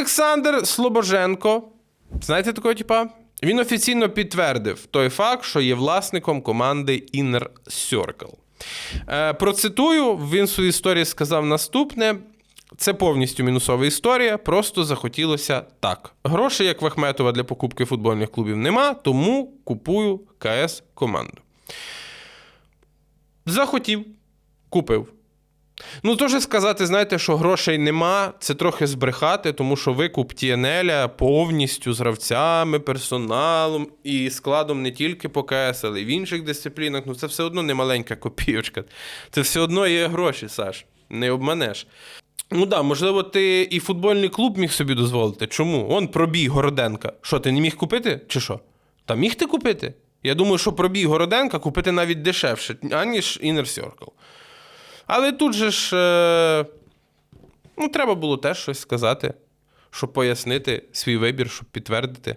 Олександр Слобоженко, знаєте такого типа? Він офіційно підтвердив той факт, що є власником команди Inner Circle. Е, процитую, він в своїй історії сказав наступне: це повністю мінусова історія, просто захотілося так. Грошей, як в Ахметова для покупки футбольних клубів, нема, тому купую КС команду. Захотів, купив. Ну, теж сказати, знаєте, що грошей нема, це трохи збрехати, тому що викуп Тіанеля повністю з гравцями, персоналом і складом не тільки по КС, але й в інших дисциплінах. Ну, це все одно не маленька копійочка. Це все одно є гроші, Саш. Не обманеш. Ну да, можливо, ти і футбольний клуб міг собі дозволити. Чому? Он пробій Городенка. Що, ти не міг купити? Чи що? Та міг ти купити? Я думаю, що пробій Городенка купити навіть дешевше, аніж Inner Circle. Але тут же ж е, ну, треба було теж щось сказати, щоб пояснити свій вибір, щоб підтвердити.